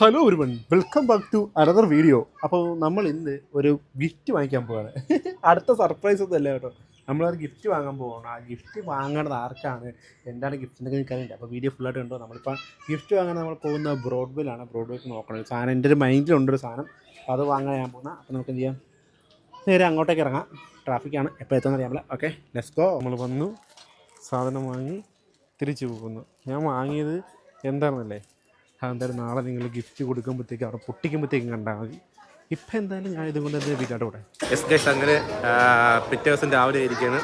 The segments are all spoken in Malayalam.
Hello everyone welcome back to another video അപ്പോൾ നമ്മൾ ഇന്ന് ഒരു ഗിഫ്റ്റ് വാങ്ങിക്കാൻ പോവാണ്. അടുത്ത സർപ്രൈസ് ഒന്നും അല്ല കേട്ടോ. നമ്മളൊരു ഗിഫ്റ്റ് വാങ്ങാൻ പോവാണ്. ആ ഗിഫ്റ്റ് വാങ്ങേണ്ടത് ആർക്കാണ്? എന്താണ് ഗിഫ്റ്റ് എന്നൊക്കെ എനിക്കറിയില്ല അപ്പോൾ വീഡിയോ ഫുള്ളായിട്ട് കണ്ടോ? നമ്മളിപ്പോൾ ഗിഫ്റ്റ് വാങ്ങാൻ നമ്മൾ പോകുന്ന ബ്രോഡ്വേലാണ് ബ്രോഡ്വേക്ക് നോക്കണം. ഒരു സാധനം എന്റെ ഒരു മൈൻഡിലുണ്ട് സാധനം. അപ്പോൾ അത് വാങ്ങാൻ ഞാൻ പോകുന്ന. അപ്പോൾ നമുക്ക് എന്ത് ചെയ്യാം? നേരെ അങ്ങോട്ടേക്ക് ഇറങ്ങാം. ട്രാഫിക്കാണ് എപ്പോൾ എത്തുമെന്ന് അറിയാമല്ല ഓക്കെ ലെറ്റ്സ് ഗോ നമ്മൾ വന്നു. സാധനം വാങ്ങി തിരിച്ചു പോകുന്നു. ഞാൻ വാങ്ങിയത് എന്താണെന്നല്ലേ? അതെന്തായാലും നാളെ നിങ്ങൾ ഗിഫ്റ്റ് കൊടുക്കുമ്പോഴത്തേക്കും അവിടെ പൊട്ടിക്കുമ്പോഴത്തേക്കും കണ്ടാൽ മതി. ഇപ്പം എന്തായാലും ഞാൻ ഇതുകൊണ്ട് തന്നെ വീട്ടാട്ട് കൂടെ എസ് ഗൈസ് അങ്ങനെ പിറ്റേ ദിവസം രാവിലെ ഇരിക്കുകയാണ്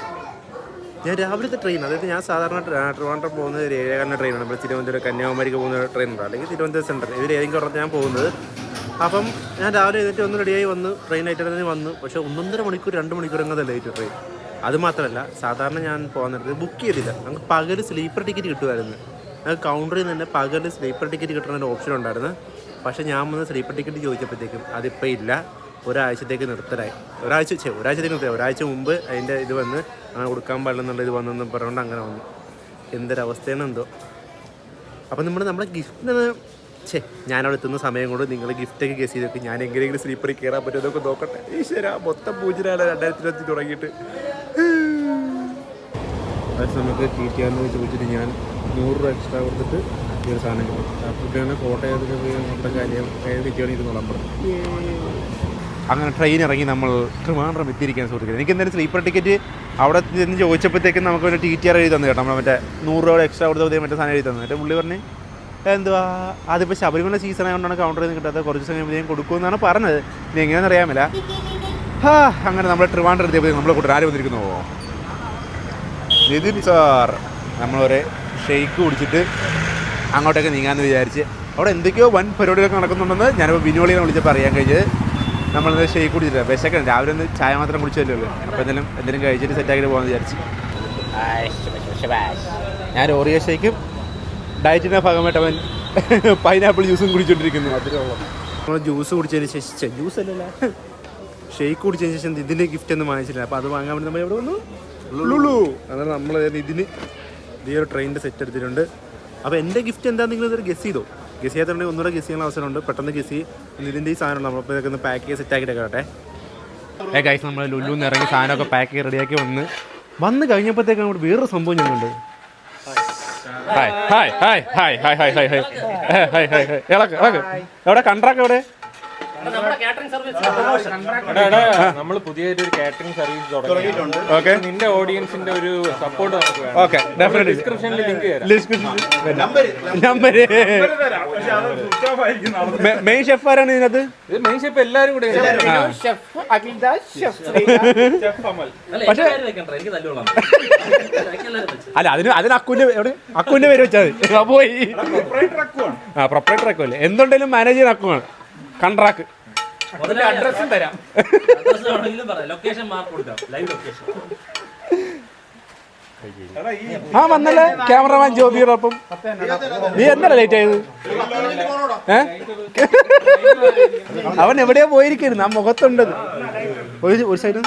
ഞാൻ രാവിലത്തെ ട്രെയിൻ അതായത് ഞാൻ സാധാരണ ട്ര- ട്രിവാൻഡ്രം പോകുന്നത് ഒരു ഏഴേകാലിന്റെ ട്രെയിനാണ് നമ്മൾ തിരുവനന്തപുരം കന്യാകുമാരിക്ക് പോകുന്ന ട്രെയിൻ ഉണ്ട്. അല്ലെങ്കിൽ തിരുവനന്തപുരം സെന്റർ ഇവർ ഏതെങ്കിലും ഉറപ്പ് ഞാൻ പോകുന്നത്. അപ്പം ഞാൻ രാവിലെ എഴുന്നേറ്റ് ഒന്ന് റെഡിയായി വന്ന് ട്രെയിൻ ആയിട്ട് തന്നെ വന്നു. പക്ഷേ ഒന്നൊന്നര മണിക്കൂർ രണ്ട് മണിക്കൂർ അങ്ങനെ ലേറ്റ് ട്രെയിൻ അത് മാത്രമല്ല സാധാരണ ഞാൻ പോകുന്നത് ബുക്ക് ചെയ്തില്ല. നമുക്ക് പകൽ സ്ലീപ്പർ ടിക്കറ്റ് കിട്ടുമായിരുന്നു. ഞങ്ങൾക്ക് കൗണ്ടറിൽ നിന്ന് തന്നെ പകൽ സ്ലീപ്പർ ടിക്കറ്റ് കിട്ടുന്ന ഒരു ഓപ്ഷൻ ഉണ്ടായിരുന്നു. പക്ഷേ ഞാൻ വന്ന് സ്ലീപ്പർ ടിക്കറ്റ് ചോദിച്ചപ്പോഴത്തേക്കും അതിപ്പോൾ ഇല്ല. ഒരാഴ്ചത്തേക്ക് നിർത്തലായി. ഒരാഴ്ച ഛെ, ഒരാഴ്ചത്തേക്ക് നിർത്തലായി. ഒരാഴ്ച മുമ്പ് അതിന്റെ ഇത് വന്ന് അങ്ങനെ കൊടുക്കാൻ പാടില്ലെന്നുള്ള ഇത് വന്നെന്ന് പറഞ്ഞുകൊണ്ട് അങ്ങനെ വന്നു. എന്തൊരവസ്ഥയാണ് എന്തോ. അപ്പം നമ്മൾ നമ്മുടെ ഗിഫ്റ്റിന് ഛേ ഞാനവിടെ എത്തുന്ന സമയം കൊണ്ട് നിങ്ങൾ ഗിഫ്റ്റൊക്കെ ഗസ് ചെയ്തിട്ട് ഞാൻ എങ്ങനെയെങ്കിലും സ്ലീപ്പറിൽ കയറാൻ പറ്റുമോ എന്നൊക്കെ നോക്കട്ടെ. ഈശ്വര മൊത്തം പൂജനാണ് രണ്ടായിരത്തി ഇരുപത്തി തുടങ്ങിയിട്ട്. അത് നമുക്ക് ആറിന് ചോദിച്ചിട്ട് ഞാൻ നൂറ് രൂപ എക്സ്ട്രാ കൊടുത്തിട്ട് ഈ ഒരു സാധനം കിട്ടും. അപ്പോഴാണ് കോട്ടയത്തൊക്കെ പോയി നമ്മുടെ കാര്യം ഏത് കിട്ടിയാണ് ഇരുന്നോളാം പറഞ്ഞു അങ്ങനെ ട്രെയിൻ ഇറങ്ങി നമ്മൾ ട്രിവാൻഡ്രം എത്തിയിരിക്കാൻ സുഹൃത്തുക്കളെ. എനിക്ക് എന്തായാലും സ്ലീപ്പർ ടിക്കറ്റ് അവിടെ ചെന്ന് ചോദിച്ചപ്പോഴത്തേക്കും നമുക്ക് ഒരു ടി ടി ആർ എഴുതി തന്നു കേട്ടോ. നമ്മൾ മറ്റേ നൂറ് രൂപ എക്സ്ട്രാ കൊടുത്ത് മറ്റേ സാധനം എഴുതി തന്നു. മറ്റേ പുള്ളി പറഞ്ഞ് എന്തുവാ? അതിപ്പോൾ ശബരിമല സീസൺ ആയതുകൊണ്ടാണ് കൗണ്ടറിൽ നിന്ന് കിട്ടാത്ത കുറച്ച് സമയം കൊടുക്കുമെന്നാണ് പറഞ്ഞത്. ഇനി എങ്ങനെയാണെന്ന് അറിയാമല്ല. ഹാ അങ്ങനെ നമ്മൾ ട്രിവാൻഡ്രം എത്തിയപ്പോഴത്തേക്ക് നമ്മളെ കൂട്ടർ ആര് വന്നിരിക്കുന്നു. നിതിൻ സാർ നമ്മളൊരു ഷെയ്ക്ക് കുടിച്ചിട്ട് അങ്ങോട്ടേക്ക് നീങ്ങാമെന്ന് വിചാരിച്ച്. അവിടെ എന്തൊക്കെയോ വൻ പരിപാടികളൊക്കെ നടക്കുന്നുണ്ടെന്ന് ഞാനിപ്പോൾ വിനോളിനെ വിളിച്ചപ്പോൾ അറിയാൻ കഴിഞ്ഞത്. നമ്മളിന്ന് ഷെയ്ക്ക് കുടിച്ചില്ല വിശക്കണം രാവിലെ ഒന്ന് ചായ മാത്രം കുടിച്ചല്ലോ അപ്പോൾ എന്തെങ്കിലും എന്തെങ്കിലും കഴിച്ചിട്ട് സെറ്റാക്കിയിട്ട് പോകാമെന്ന് വിചാരിച്ചു. ഞാൻ ഓറിയോ ഷെയ്ക്കും ഡയറ്റിന്റെ ഭാഗമായിട്ട് അവൻ പൈനാപ്പിൾ ജ്യൂസും കുടിച്ചോണ്ടിരിക്കുന്നു. നമ്മൾ ജ്യൂസ് കുടിച്ചതിന് ശേഷം ജ്യൂസ് അല്ലല്ല. ഷെയ്ക്ക് കുടിച്ചതിന് ശേഷം ഇതിന്റെ ഗിഫ്റ്റ് ഒന്നും വാങ്ങിച്ചില്ല. അപ്പോൾ അത് വാങ്ങാൻ വേണ്ടി നമ്മൾ എവിടെ വന്നു? ലുലു. അതാണ് നമ്മൾ ഇതിന് ഈ ഒരു ട്രെയിനിന്റെ സെറ്റ് എടുത്തിട്ടുണ്ട്. അപ്പോൾ എന്റെ ഗിഫ്റ്റ് എന്താണെന്ന് നിങ്ങൾ ഇതൊരു ഗസ് ചെയ്തോ? ഗസ് ചെയ്യാത്തുണ്ടെങ്കിൽ ഒന്നുകൂടെ ഗസ് ചെയ്യാനുള്ള അവസരമുണ്ട് പെട്ടെന്ന് ഗസ് ചെയ്യും. ഇതിന്റെ ഈ സാധനം നമ്മളിപ്പോൾ ഇതൊക്കെ ഒന്ന് പാക്ക് ചെയ്ത് സെറ്റ് ആക്കിയിട്ടൊക്കെ വരട്ടെ ഏ ഗൈസ് നമ്മൾ ലുല്ലു എന്ന് ഇറങ്ങി സാധനമൊക്കെ പാക്ക് ചെയ്ത് റെഡിയാക്കി വന്ന്. വന്ന് കഴിഞ്ഞപ്പോഴത്തേക്കാണ് ഇവിടെ വേറൊരു സംഭവം ഞങ്ങളുണ്ട്. Hi hi hi hi hi hi hi hi hi hi hi hi hi എവിടെ? കണ്ട്രാക്ക് എവിടെ? നമ്മൾ പുതിയൊരു കാറ്ററിംഗ് സർവീസ് തുടങ്ങിയിട്ടുണ്ട്. ഓക്കെ നിന്റെ ഓഡിയൻസിന്റെ ഒരു സപ്പോർട്ട് നമുക്ക് വേണം. ഓക്കെ ഡെഫിനറ്റ്ലി ഡിസ്ക്രിപ്ഷനിൽ ലിങ്ക് നമ്പർ മെയിൻ ഷെഫ് ആരാണ് ഇതിനകത്ത്? ഇത് മെയിൻ ഷെഫ് എല്ലാരും കൂടെ പക്ഷേ അല്ല അതിന് അതിന് അക്കുവിന്റെ എവിടെ? അക്കുവിന്റെ പേര് വെച്ചാൽ പോയി. ആ പ്രൊപ്പറേറ്റർ അക്കുവല്ലേ എന്തുണ്ടെങ്കിലും മാനേജർ അക്കുവാണ്. കൺട്രാക്ക്. അഡ്രസ്സും തരാം. ലൊക്കേഷൻ മാർക്ക് കൊടുക്കാം. ലൈവ് ലൊക്കേഷൻ ആ വന്നല്ലേ? ക്യാമറമാൻ ജോബിയോടൊപ്പം നീ എന്താ ലേറ്റ് ആയത്? ഏ? അവൻ എവിടെയാ പോയിരിക്കുന്നു. ആ മുഖത്തുണ്ടത് ഒരു ഒരു സൈഡ്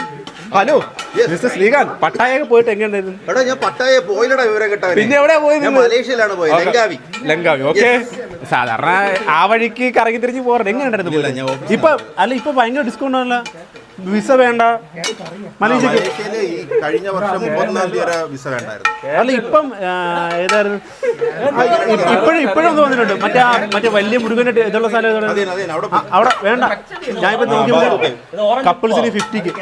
ഹലോ മിസ്റ്റർ ശ്രീകാന്ത് പട്ടായൊക്കെ പോയിട്ട് എങ്ങനെയുണ്ടായിരുന്നു? എടാ ഞാൻ പട്ടായ പോയില്ലടാ വിവരം കിട്ടാൻ. പിന്നെ എവിടെയാ പോയത് മലേഷ്യയിലാണ് പോയത് ലങ്കാവി. Langkawi okay. സാധാരണ ആ വഴിക്ക് കറങ്ങി തിരിഞ്ഞ് പോകാറുണ്ട്. എങ്ങനെയുണ്ടായിരുന്നു ഇപ്പൊ അല്ല ഇപ്പൊ ഭയങ്കര ഡിസ്കൗണ്ട് ആണല്ലോ. വിസ വേണ്ട. മലേഷ്യക്ക് മലേഷ്യയിൽ ഈ കഴിഞ്ഞ വർഷം മുപ്പത്തൊന്നാം തീയതി വരെ വിസ വേണ്ടായിരുന്നു. അല്ല ഇപ്പം ആ, ഏതായിരുന്നു? ഇപ്പോഴും ഇപ്പോഴും ഒന്ന് വന്നിട്ടുണ്ട്. മറ്റേ ആ മറ്റേ വലിയ മുരുകനായിട്ട് ഇതുള്ള സ്ഥലം ഏതാണ്? അവിടെ ആ, അവിടെ വേണ്ട. ഞാനിപ്പോ നോക്കിയപ്പോൾ കപ്പിൾസിന് ഫിഫ്റ്റിക്ക്.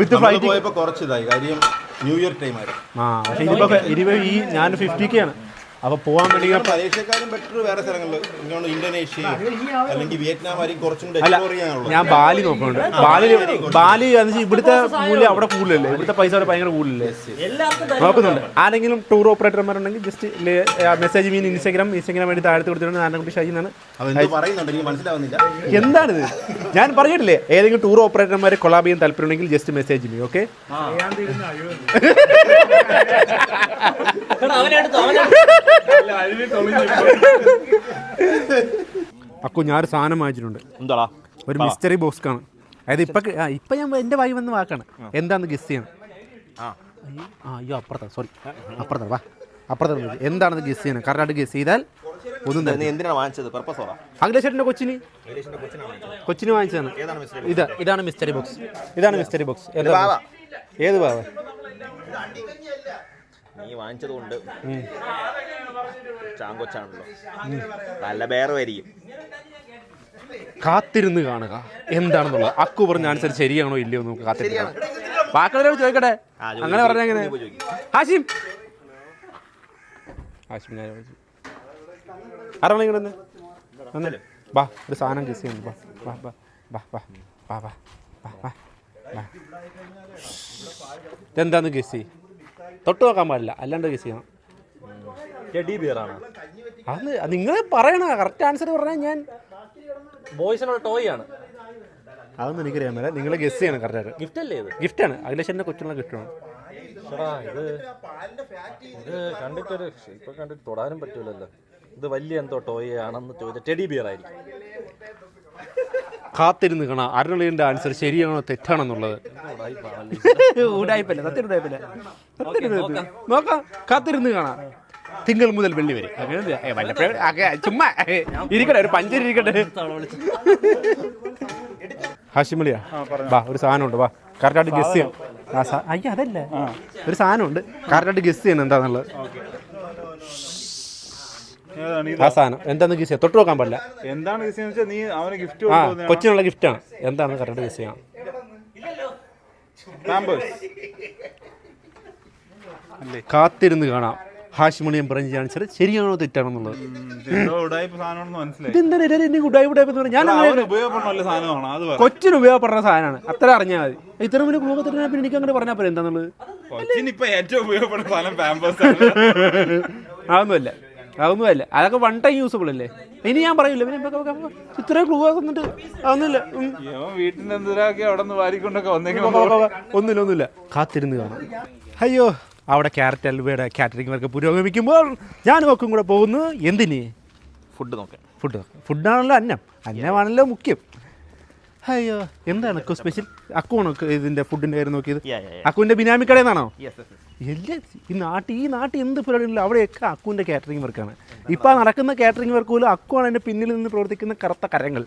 With flight. പോയപ്പോ കുറച്ച് ഇതായി കാര്യം ന്യൂ ഇയർ ടൈം ആയിരുന്നു ആ പക്ഷെ ഇതിപ്പോ ഇതിപ്പോ ഈ ഞാൻ ഫിഫ്റ്റിക്കാണ് അപ്പൊ പോവാൻ വേണ്ടി ബെറ്റർ വേറെ സ്ഥലങ്ങളിൽ ഇന്തോനേഷ്യ അല്ലെങ്കിൽ വിയറ്റ്നാം കുറച്ചും ഞാൻ ബാലി നോക്കുന്നുണ്ട്. ബാലി ബാലി എന്ന് വെച്ചാൽ ഇവിടുത്തെ മൂല്യം അവിടെ കൂടുതലല്ലേ? ഇവിടുത്തെ പൈസ അവിടെ ഭയങ്കര കൂടുതലല്ലേ? നോക്കുന്നുണ്ട്. ആരെങ്കിലും tour ഓപ്പറേറ്റർമാരുണ്ടെങ്കിൽ just message me Instagram Instagram വേണ്ടി താഴത്ത് കൊടുത്തിട്ടുണ്ട്. നാരായണക്കുട്ടി ഷാജി എന്നാണ്. എന്താണിത്? ഞാൻ പറഞ്ഞിട്ടില്ലേ ഏതെങ്കിലും ടൂർ ഓപ്പറേറ്റർമാരെ കൊളാബ് ചെയ്യാൻ താല്പര്യമുണ്ടെങ്കിൽ ജസ്റ്റ് മെസ്സേജ് മീ ഓക്കെ അവനെടുത്തു അവനെ അക്കു ഞാനൊരു സാധനം വാങ്ങിച്ചിട്ടുണ്ട്. എന്താടാ? ഒരു മിസ്റ്ററി ബോക്സ് ആണ് അതായത് ഇപ്പൊ ആ, ഇപ്പൊ ഞാൻ എന്റെ വായി വന്ന വാക്കാണ്. എന്താന്ന് ഗസ് ചെയ്യണം? അയ്യോ, ആ അയ്യോ അപ്പുറത്താ സോറി അപ്പുറത്താ വാ. അപ്പുറത്താ എന്താണെന്ന് ഗസ് ചെയ്യണം? കറക്റ്റായിട്ട് ഗസ് ചെയ്താൽ ഒന്നും നീ എന്തിനാണ് വാങ്ങിച്ചത്? പർപ്പസ് പറ. അഖിലേഷേട്ടന്റെ കൊച്ചിന്? കൊച്ചിന് വാങ്ങിച്ചതാണ്. ഇതാ ഇതാണ് മിസ്റ്ററി ബോക്സ് ഇതാണ് മിസ്റ്ററി ബോക്സ്. ഏത് ബാവ? നീ വാങ്ങിച്ചത് കൊണ്ട് ചാങ്കൊച്ചാണല്ലോ. നല്ല വേറെ വരിക കാത്തിരുന്ന് കാണുക. എന്താണെന്നുള്ളത്? അക്കു പറഞ്ഞ ആൻസർ ശരിയാണോ ഇല്ലയോ നമുക്ക് കാത്തിരിക്കണം ബാക്കിയുള്ളവരോട് ചോദിക്കട്ടെ? അങ്ങനെ പറഞ്ഞ എങ്ങനെ. ഹാഷിം. ഹാഷിം ഞാൻ ആരാണ് ഇങ്ങനെ വന്നേ? വന്നേ. ബാ ഒരു സാധനം കിസ് ചെയ്യുന്നു. ബാ ബാ ബാ ബാ ബാ ബാ ബാ ബാ ബാ എന്താന്ന് ഇതെന്താന്ന് കിസ് ചെയ്യും? തൊട്ട് നോക്കാൻ പാടില്ല. അല്ലാണ്ട് യൂസ് ചെയ്യണം. ടെഡി ബിയറാണ്? അത് നിങ്ങൾ പറയണ കറക്റ്റ് ആൻസർ പറഞ്ഞാൽ ഞാൻ ബോയ്സിനുള്ള ടോയ് ആണ്. അതൊന്നും എനിക്കറിയാൻ മേല. നിങ്ങൾ ഗസ് ചെയ്യണം കറക്റ്റായിട്ട് ഗിഫ്റ്റ് അല്ലേ ഇത്? അഖിലേഷ് അഖിലേഷന്റെ കൊച്ചുള്ള ഗിഫ്റ്റാണ് ഇത് ഇത് കണ്ടിട്ടൊരു ഇപ്പൊ കണ്ടിട്ട് തൊടാനും പറ്റൂലല്ലോ. ഇത് വലിയ എന്തോ ടോയ് ആണെന്ന് ചോദിച്ച ടെഡി ബിയർ ആയിരിക്കും. കാത്തിരുന്ന് കാണാം. അരുണളിയുടെ ആൻസർ ശരിയാണോ തെറ്റാണെന്നുള്ളത്. ഉടായ്പല്ല സത്യം ഉടായ്പല്ല. നോക്കാം. കാത്തിരുന്ന് കാണാം. തിങ്കൾ മുതൽ വെള്ളി വരെ. ചുമ്മാ. ഇരിക്കട്ടെ ഒരു പഞ്ചരി ഇരിക്കട്ടെ. ഹാഷിമളിയാ? വാ ഒരു സാധനം ഉണ്ട് വാ. കറക്റ്റായിട്ട് ഗസ് ചെയ്യാം. അയ്യ അതല്ല. ഒരു സാധനം ഉണ്ട് കറക്റ്റായിട്ട് ഗസ് ചെയ്യണം എന്താണെന്നുള്ളത്? ആ സാധനം. എന്താന്ന് ഗീസിയ തൊട്ട് നോക്കാൻ പാടില്ല. എന്താണ് ഗീസിയെന്ന് വെച്ചാൽ നീ അവന് ഗിഫ്റ്റ് ആ കൊച്ചിനുള്ള ഗിഫ്റ്റാണ് എന്താണ് കറണ്ട് അല്ലേ കാത്തിരുന്ന് കാണാം. ഹാഷിമണിയും പറഞ്ഞു കാണിച്ചത് ശരിയാണോ തെറ്റാണോ എന്നുള്ളത്. എന്നെ കൊച്ചിന് ഉപയോഗപ്പെടുന്ന സാധനമാണ്. അത്ര അറിഞ്ഞാൽ മതി. ഇത്ര വലിയ കുടുംബത്തിന് പിന്നെ എനിക്ക് അങ്ങനെ പറഞ്ഞാൽ പോലെ എന്താന്നുള്ളത്? അതൊന്നുമല്ല. അതൊന്നുമല്ല. അതൊക്കെ വൺ ടൈം യൂസബിൾ അല്ലേ? ഇനി ഞാൻ പറയില്ല പിന്നെ ഇത്രയും ക്ലൂ ആക്കുന്നുണ്ട് അതൊന്നുമില്ല. വീട്ടിൽ അവിടെ നിന്ന് വാരിക്കൊണ്ടൊക്കെ ഒന്നുമില്ല ഒന്നുമില്ല. കാത്തിരുന്ന് കാണാം. അയ്യോ അവിടെ ക്യാരറ്റ് അൽവയുടെ കാറ്ററിംഗ് വർക്ക് പുരോഗമിക്കുമ്പോൾ ഞാൻ നോക്കും കൂടെ പോകുന്നു. എന്തിന്? ഫുഡ് നോക്കാം. ഫുഡ് ഫുഡാണല്ലോ അന്നം. അന്നമാണല്ലോ മുഖ്യം. അയ്യോ എന്താണ് അക്കു സ്പെഷ്യൽ അക്കുവാണോ ഇതിന്റെ ഫുഡിന്റെ കാര്യം നോക്കിയത്. അക്കുവിന്റെ ബിനാമി കടയിൽ നിന്നാണോ യെസ് എല്ലാ? ഈ നാട്ടിൽ ഈ നാട്ടിൽ എന്ത് പരിപാടികളിലും അവിടെയൊക്കെ അക്കുവിന്റെ കാറ്ററിംഗ് വർക്കാണ് ഇപ്പം നടക്കുന്ന കാറ്ററിംഗ് വർക്ക് പോലും അക്കുവാണ് അതിന്റെ പിന്നിൽ നിന്ന് പ്രവർത്തിക്കുന്ന കറുത്ത കരങ്ങൾ.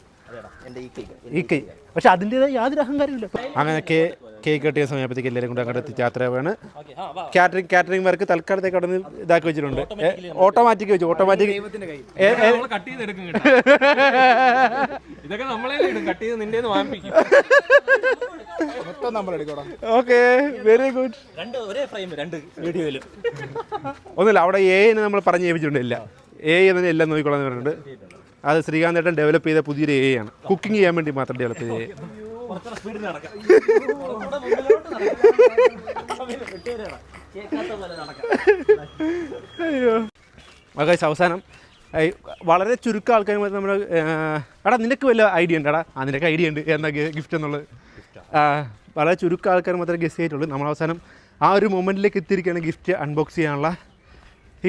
പക്ഷെ അതിന്റെതായ യാതൊരു അഹങ്കാരമില്ല അങ്ങനെ കേ കേക്ക് കെട്ടിയ സമയത്തേക്ക് എല്ലാവരും കൂടെ അങ്ങോട്ട് എത്തി യാത്രയാണ് കാറ്ററിംഗ് കാറ്ററിംഗ് വർക്ക് തൽക്കാലത്തേക്ക് അവിടെ നിന്ന് ഇതാക്കി വെച്ചിട്ടുണ്ട്. ഓട്ടോമാറ്റിക് വെച്ചു ഓട്ടോമാറ്റിക്. ഇതൊക്കെ നമ്മളെ ഇടും. കട്ട് ചെയ്ത് നിന്റെ വാങ്ങിപ്പിക്കും. ഓക്കെ വെരി ഗുഡ് രണ്ട് ഒരേ ഫ്രെയിം രണ്ട് വീഡിയോയിലും. ഒന്നുമില്ല അവിടെ എ നമ്മൾ പറഞ്ഞ് ഏൽപ്പിച്ചിട്ടുണ്ടില്ല എ തന്നെ എല്ലാം നോക്കിക്കോളാന്ന് പറഞ്ഞിട്ടുണ്ട്. അത് ശ്രീകാന്ത് ഏട്ടൻ ഡെവലപ്പ് ചെയ്ത പുതിയൊരു എ ആണ്. കുക്കിംഗ് ചെയ്യാൻ വേണ്ടി മാത്രം ഡെവലപ്പ് ചെയ്ത അയ്യോ. ഓക്കെ അവസാനം വളരെ ചുരുക്കം ആൾക്കാർ നമ്മൾ എടാ നിനക്ക് വല്ല ഐഡിയ ഉണ്ട് എടാ ആ നിനക്ക് ഐഡിയ ഉണ്ട്. എന്താ ഗിഫ്റ്റ് എന്നുള്ളത്? വളരെ ചുരുക്കം ആൾക്കാർ മാത്രമേ ഗസ് ചെയ്തിട്ടുള്ളൂ നമ്മൾ അവസാനം ആ ഒരു മൊമെന്റിലേക്ക് എത്തിയിരിക്കുകയാണ് ഗിഫ്റ്റ് അൺബോക്സ് ചെയ്യാനുള്ള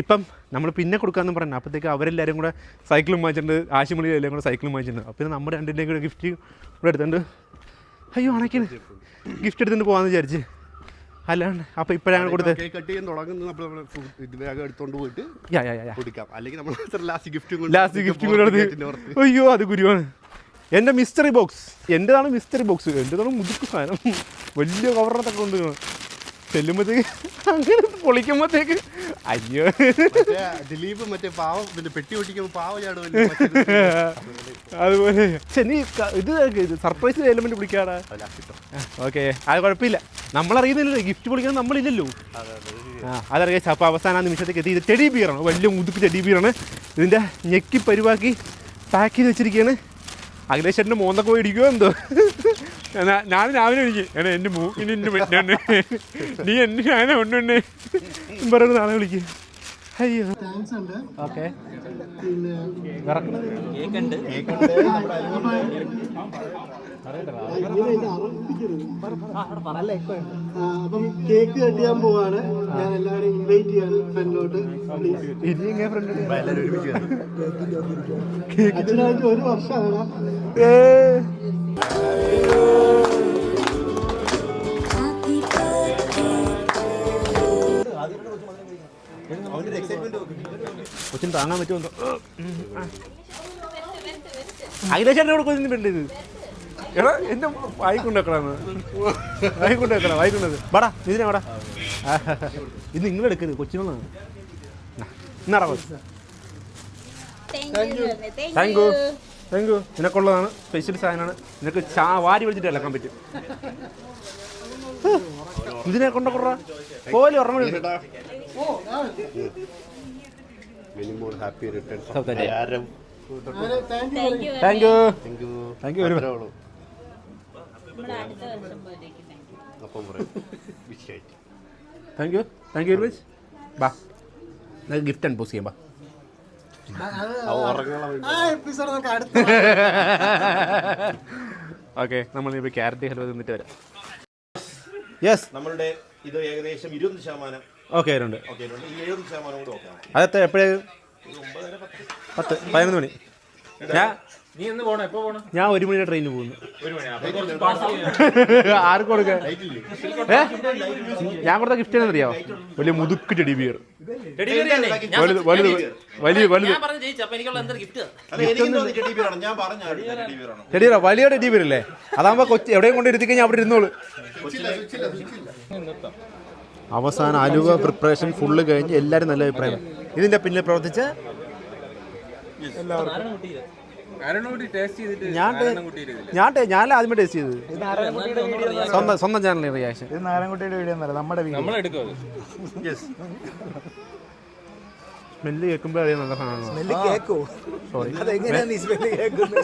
ഇപ്പം നമ്മൾ പിന്നെ കൊടുക്കാമെന്ന് പറഞ്ഞു അപ്പോഴത്തേക്ക് അവരെല്ലാവരും കൂടെ സൈക്കിളും വാങ്ങിച്ചിട്ടുണ്ട്. ആശുമണി എല്ലാം കൂടെ സൈക്കിളും വാങ്ങിച്ചിട്ടുണ്ട്. അപ്പോൾ നമ്മുടെ രണ്ടിന്റെയും കൂടെ ഗിഫ്റ്റ് ഇവിടെ എടുത്തിട്ടുണ്ട്. അയ്യോ അണക്കിന്. ഗിഫ്റ്റ് എടുത്തിട്ട് പോകാമെന്ന് വിചാരിച്ച്. അല്ലാണ്ട് അപ്പോൾ ഇപ്പോഴാണ് കൊടുത്തത്. കേക്ക് കട്ട് ചെയ്യാൻ തുടങ്ങുന്നത് നമ്മൾ ഇത് വേഗം എടുത്തോണ്ട് പോയിട്ട് യാ യാ യാ, യാ. കൊടുക്കാം. അല്ലെങ്കിൽ നമ്മൾ ലാസ്റ്റ് ഗിഫ്റ്റും ലാസ്റ്റ് ഗിഫ്റ്റ് കൂടെ അയ്യോ അത് ഗുരുവാണ്. എന്റെ മിസ്റ്ററി ബോക്സ് എന്റെതാണ് മിസ്റ്ററി ബോക്സ് എന്റെതാണ് മുതുക്ക് സാധനം. വലിയ കവറിനകത്തൊക്കെ കൊണ്ട് ചെല്ലുമ്പോഴത്തേക്ക് അങ്ങനെ പൊളിക്കുമ്പോഴത്തേക്ക് അയ്യോ. ദിലീപ് മറ്റേ പാവം പിന്നെ പെട്ടി പൊട്ടിക്കുമ്പോൾ പാവ ചാടുമല്ലോ അതുപോലെ. പക്ഷെ നീ ക- ഇത് ഇത് സർപ്രൈസ് എലമെന്റ് പിടിക്കാടാ. ഓക്കെ. അത് കുഴപ്പമില്ല. നമ്മളറിയുന്നില്ലല്ലോ ഗിഫ്റ്റ് പൊളിക്കണം നമ്മളില്ലല്ലോ. ആ അതറിയാം. അപ്പോൾ അവസാന നിമിഷത്തേക്ക് എത്തി. ഇത് ടെഡി ബിയറാണ് വലിയ മുതുക്ക് ടെഡി ബിയറാണ് ഇതിന്റെ ഞെക്കി പരിവാക്കി പാക്ക് ചെയ്ത് വെച്ചിരിക്കുകയാണ് അഖിലേഷേട്ടന്റെ മോന്തൊക്കെ പോയി ഇടിക്കുമോ എന്തോ? ഞാൻ രാവിലെ എനിക്ക് എടാ എന്റെ മൂക്കിന് എന്റെ പെണ്ണുണ്ട് നീ എന്നെ ഞാൻ ഒന്നുണ്ട് പറയുന്നത് നാളെ വിളിക്കുക അയ്യോ ഓക്കെ. അപ്പം കേക്ക് കട്ട് ചെയ്യാൻ പോവാണ്. ഞാൻ എല്ലാവരെയും ഇൻവൈറ്റ് ചെയ്യാണ് ഫ്രണ്ടിലോട്ട്. അച്ഛനായിട്ട് ഒരു വർഷമാണ്? കൊച്ചിന് താങ്ങാൻ പറ്റുമോ അഖിലേഷ് ഇവിടെ കൊച്ചിന് പെണ്ട് ഇത് എടാ എന്റെ വായിക്കൊണ്ടേക്കണ വായിക്കൊണ്ടേക്കണ വായിക്കൊണ്ടത് വാടാ ഇതിനെ വാടാ. ഇത് നിങ്ങൾ എടുക്കരുത് കൊച്ചിനാണ് എന്നാടാ കൊച്ചു താങ്ക് യു താങ്ക് യു നിനക്കുള്ളതാണ് സ്പെഷ്യൽ സാധനമാണ്. നിനക്ക് ചാ വാരി വിളിച്ചിട്ട് ഇളക്കാൻ പറ്റും. ഇതിനെ കൊണ്ട കുറ പോലെ ഓർമ്മ many more happy return thank thank you thank you thank you പോലേക്ക് thank you thank you thank you very much ബാ. നമുക്ക് ഗിഫ്റ്റ് അൺപോസ് ചെയ്യാം ബാ. ആ എപ്പിസോഡ് നമുക്ക് അടുത്ത ഓക്കെ നമ്മൾ ഇപ്പോൾ ക്യാരറ്റ് ഹൽവ തിന്നിട്ട് വരാം. യെസ് നമ്മളുടെ ഇത് ഏകദേശം ഇരുപത് ശതമാനം ഓക്കെ ആണ് അതെത്ര എപ്പോഴേ? പത്ത്. പതിനൊന്ന് മണി. ഞാൻ നീ എന്ന് പോണോ? എപ്പോ പോണോ? ഞാൻ ഒരു മണിയുടെ ട്രെയിനിന് പോകുന്നു. ആർക്ക് കൊടുക്കാൻ? ഏ? ഞാൻ കൊടുത്ത ഗിഫ്റ്റ് എന്നറിയാവോ വലിയ മുതുക്ക് ടെഡി ബിയർ. വലുത് വലുത് വലിയ വലുത്. അല്ല എനിക്കൊന്നും അത് ടെഡി ടെഡിയറോ വലിയ ടെഡി ബിയർ അല്ലേ അതാകുമ്പോ കൊച്ചി എവിടെയും കൊണ്ട് ഇരുത്തി കഴിഞ്ഞാൽ അവിടെ ഇരുന്നോളൂ അവസാനം അലുവ പ്രിപ്പറേഷൻ ഫുള്ള് കഴിഞ്ഞ് എല്ലാവരും നല്ല അഭിപ്രായം. ഇതിന്റെ പിന്നിൽ പ്രവർത്തിച്ച? ടേസ്റ്റ് ചെയ്തിട്ട് ഞാൻ ഞാൻ ഞാനല്ല ആദ്യമേ ടേസ്റ്റ് ചെയ്തത്. സ്വന്തം സ്വന്തം ചാനലിൽ റിയാക്ഷൻ ഇത് നാരായണക്കുട്ടിയുടെ വീഡിയോ നമ്മുടെ വീഡിയോ. സ്മെല്ല് കേൾക്കുമ്പോൾ അറിയാം നല്ല സാധനമാണ് കേക്കോ? സോറി അതെങ്ങനെയാണ് ഈ സ്മെല്ല് കേൾക്കുന്നത്?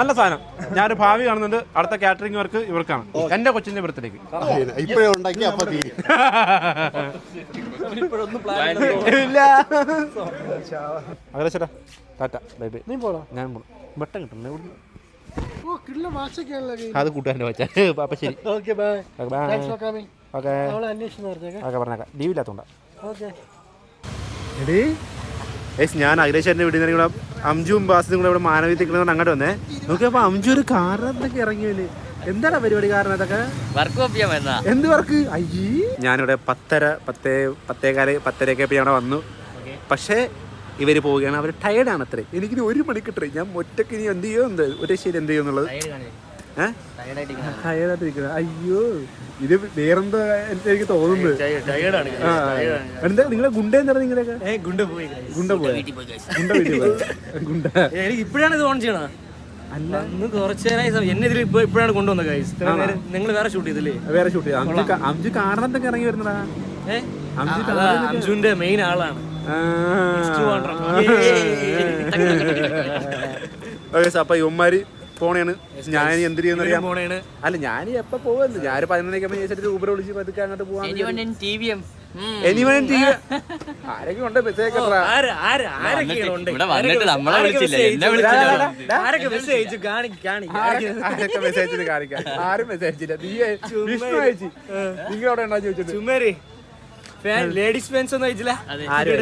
നല്ല സാധനം. ഞാനൊരു ഭാവി കാണുന്നുണ്ട്. അടുത്ത കാറ്ററിംഗ് വർക്ക് ഇവർക്കാണ്. എന്റെ കൊച്ചിന്റെ ബർത്ത്ഡേക്ക് ഇപ്പഴേ ഉണ്ടാക്കി അപ്പൊ ഇല്ല. അകലെ ചേട്ടാ. ടാറ്റ. Bye bye. നീ പോടാ. ഞാൻ പോണം. വെട്ടം കിട്ടണേ. അത് കൂട്ടുകാരന്റെ വെച്ചാ അപ്പൊ ശരി. Okay bye bye okay. Okay പറഞ്ഞേക്കാം. ലീവില്ലാത്തോണ്ടാ. ഓക്കെ. എടീ. ഏസ് ഞാൻ അഖിലേശ്വരന്റെ വീട്ടിൽ നിന്ന് ഇവിടെ അംജുവും ബാസിനും കൂടെ ഇവിടെ മാനവീയത്തിൽ അങ്ങോട്ട് വന്നേ. നോക്കിയപ്പോ അംജു ഒരു കാരണത്തൊക്കെ ഇറങ്ങിയല്ലേ എന്താണ് പരിപാടി കാരണം ഇതൊക്കെ എന്ത് വർക്ക്? അയ്യേ ഞാനിവിടെ പത്തര പത്തേ പത്തേകാൽ പത്തരയൊക്കെ ആയപ്പോൾ ഞാൻ വന്നു. പക്ഷേ ഇവർ പോവുകയാണ്. അവർ ടയർഡാണ് അത്രേ. എനിക്കിനി ഒരു മണിക്കിട്ടേ ഞാൻ ഒറ്റയ്ക്ക് ഇനി എന്ത് ചെയ്യോ? എന്ത്? ഒരു ശരി എന്ത് ചെയ്യുന്നുള്ളത് ടയർഡായിട്ടിരിക്കുന്നത് അയ്യോ. ഇത് വേറെന്താ എന്ന് എനിക്ക് തോന്നുന്നത് എന്താ നിങ്ങളെ ഗുണ്ട എന്താ നിങ്ങളൊക്കെ ഗുണ്ട പോയി ഗുണ്ട പോയി? ഗുണ്ട എനിക്ക് ഇപ്പോഴാണ് ഇത് ഓൺ ചെയ്യണ അല്ല. ഇന്ന് കുറച്ച് നേരമായി എന്നെ ഇതിൽ ഇപ്പൊ ഇപ്പോഴാണ് കൊണ്ടുവന്നത് ഗൈസ് നിങ്ങൾ വേറെ ഷൂട്ട് ചെയ്തില്ലേ? വേറെ ഷൂട്ട് ചെയ്തു. അഞ്ചു കാ- അഞ്ചു കാണാനത്തൊക്കെ ഇറങ്ങി വരുന്നതാ. അർജുന്റെ മെയിൻ ആളാണ്. ഓക്കെ അപ്പൊ ഇവന്മാര് പോണേണ്. ഞാൻ എന്ത് ചെയ്യുന്നറിയാം പോണേണ്. അല്ല ഞാൻ എപ്പോ പോവുന്നു ഞാൻ പതിനൊന്നരയ്ക്ക് വിചാരിച്ചിട്ട് ഊബർ വിളിച്ച് പതുക്കെ അങ്ങോട്ട് പോവാൻ എനിവൻ ടി ആരൊക്കെ ഉണ്ട്? മെസ്സേജ് ആര് ആര് ആരൊക്കെയാണ് ഉണ്ട്? ഇവിടെ വന്നിട്ട് നമ്മളെ ആരൊക്കെ വിളിച്ചില്ല, message വിളിച്ചില്ല. ആരൊക്കെ മെസ്സേജ് കാണിക്കാം ആരും? മെസ്സേജ് അയച്ചില്ല. നീ വിഷ്ണു അയച്ചു. നിങ്ങൾ അവിടെ ഉണ്ടോ ചുമേരി ലേഡീസ് ഫാൻസ് ഒന്നും അയച്ചില്ല ആരും.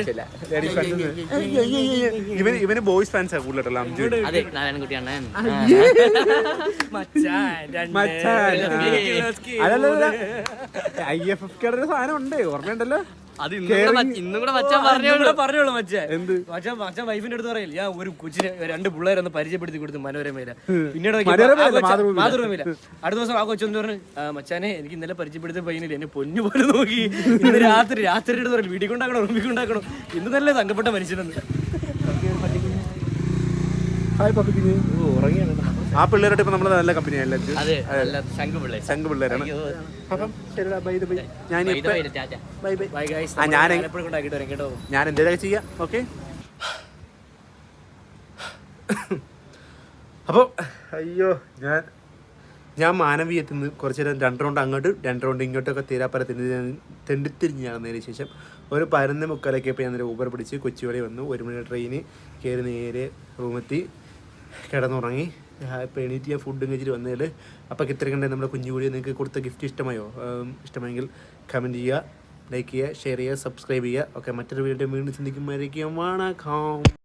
ഇവന് ഇവന് ബോയ്സ് ഫാൻസ് അല്ലല്ല ഐ എഫ് എഫ് കയുടെ സാധനം ഉണ്ട് ഓർമ്മയുണ്ടല്ലോ അത് ഇന്നും കൂടെ മച്ച- ഇന്നും കൂടെ മച്ചാൻ പറഞ്ഞോളൂ പറഞ്ഞോളൂ മച്ചാൻ. എന്ത്? മച്ചാൻ മച്ചാൻ വൈഫിന്റെ അടുത്ത് പറയില്ല? ഞാൻ ഒരു കൊച്ചിനെ രണ്ട് പിള്ളേരെ ഒന്ന് പരിചയപ്പെടുത്തി കൊടുത്തു മനോരമയില. പിന്നീട് മാതൃഭൂമിയില. അടുത്ത ദിവസം ആ കൊച്ചൊന്ന് പറഞ്ഞു "ആ, മച്ചാനെ എനിക്ക് ഇന്നലെ പരിചയപ്പെടുത്തിയ പയ്യനില്ല? എന്നെ പൊന്നു പോലെ നോക്കി. ഇന്ന് രാത്രി രാത്രി എടുത്ത് പറയും വീട്ടിൽ കൊണ്ടാക്കണം ഉറുമ്പിക്ക് കൊണ്ടാക്കണം. ഇന്ന് നല്ല തങ്കപ്പെട്ട മനുഷ്യനെന്ന്. ഹായ് പപ്പിക്കിന് ആ പിള്ളേരോട്ട് ഇപ്പൊ നമ്മൾ നല്ല കമ്പനിയാണ് ശംഖു പിള്ളേരാണ് അപ്പം ശരിടാ ബൈ ബൈ ഞാൻ ബൈ ബൈ ആ, ഞാൻ ഞാൻ ചെയ്യാം ഓക്കെ അപ്പോൾ അയ്യോ ഞാൻ ഞാൻ മാനവീയത്തിൽ നിന്ന് കുറച്ച് നേരം രണ്ട് റൗണ്ട് അങ്ങോട്ട് രണ്ട് റൗണ്ട് ഇങ്ങോട്ടൊക്കെ തീരാപ്പര തിരിഞ്ഞ് തെണ്ടിത്തിരിഞ്ഞ് നടന്നതിന് ശേഷം ഒരു പരന്ന മുക്കാലൊക്കെ ഇപ്പോൾ ഞാൻ നേരെ ഊബർ പിടിച്ച് കൊച്ചുവഴി വന്നു. ഒരു മണി ട്രെയിന് കയറി നേരെ റൂമെത്തി കിടന്നുറങ്ങി. ഇപ്പോൾ എണീറ്റ് ഞാൻ ഫുഡും കഴിച്ചിട്ട് വന്നതിൽ അപ്പോൾ ഇത്ര കണ്ടേ നമ്മുടെ കുഞ്ഞുകൂടി നിങ്ങൾക്ക് കൊടുത്ത ഗിഫ്റ്റ് ഇഷ്ടമായോ? ഇഷ്ടമായെങ്കിൽ കമന്റ് ചെയ്യുക ലൈക്ക് ചെയ്യുക ഷെയർ ചെയ്യുക സബ്സ്ക്രൈബ് ചെയ്യുക. ഓക്കെ മറ്റൊരു വീഡിയോ വീണ്ടും ചിന്തിക്കുമ്പോഴേക്കും വണക്കം.